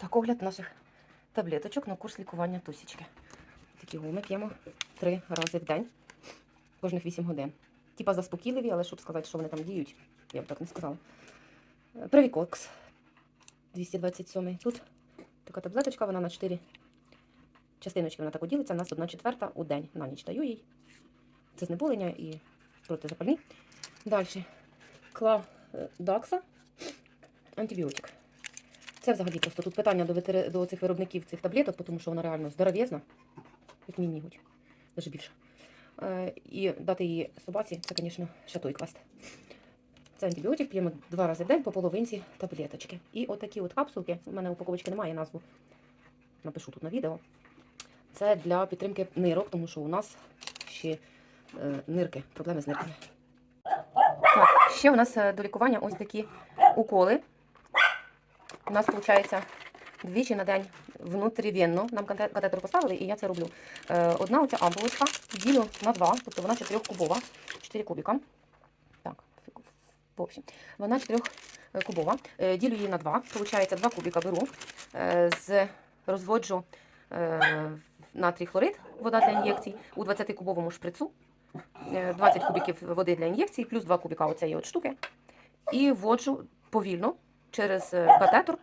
Так, огляд наших таблеточок на курс лікування тусічки. Такі гуми п'ємо три рази в день, кожних 8 годин. Типа заспокійливі, але щоб сказати, що вони там діють, я б так не сказала. Е, Привікокс 227. Тут така таблеточка, вона на 4 частиночки вона так ділиться. У нас одна четверта у день. На ніч даю їй. Це знеболення і протизапальні. Далі. Кладакса. Антибіотик. Це взагалі просто тут питання до, ветери... до цих виробників цих таблеток, тому що вона реально здоров'язна, як мій навіть більше. Е, і дати її собаці, це, звісно, ще той квест. Це антибіотик, п'ємо два рази в день по половинці таблеточки. І отакі от капсулки, у мене упаковочки немає, назву напишу тут на відео. Це для підтримки нирок, тому що у нас ще е, нирки, проблеми з нирками. Так, ще у нас е, до лікування ось такі уколи. У нас виходить двічі на день внутрівенно. Нам кате- катетер поставили, і я це роблю. Е, Одна оця ампулочка ділю на два, тобто вона 4-кубова, 4 кубіка. Так, в общем, вона 4-кубова. Е, Ділю її на два. Получається, 2 кубіка беру, е, з, розводжу натрій хлорид, вода для ін'єкцій, у 20-кубовому шприцу. Е, 20 кубиків води для ін'єкцій, плюс 2 кубіка оцієї от штуки. І вводжу повільно через катетор е,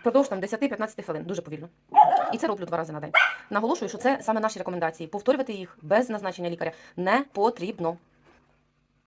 впродовж там 10-15 хвилин, дуже повільно. І це роблю два рази на день. Наголошую, що це саме наші рекомендації. Повторювати їх без назначення лікаря не потрібно.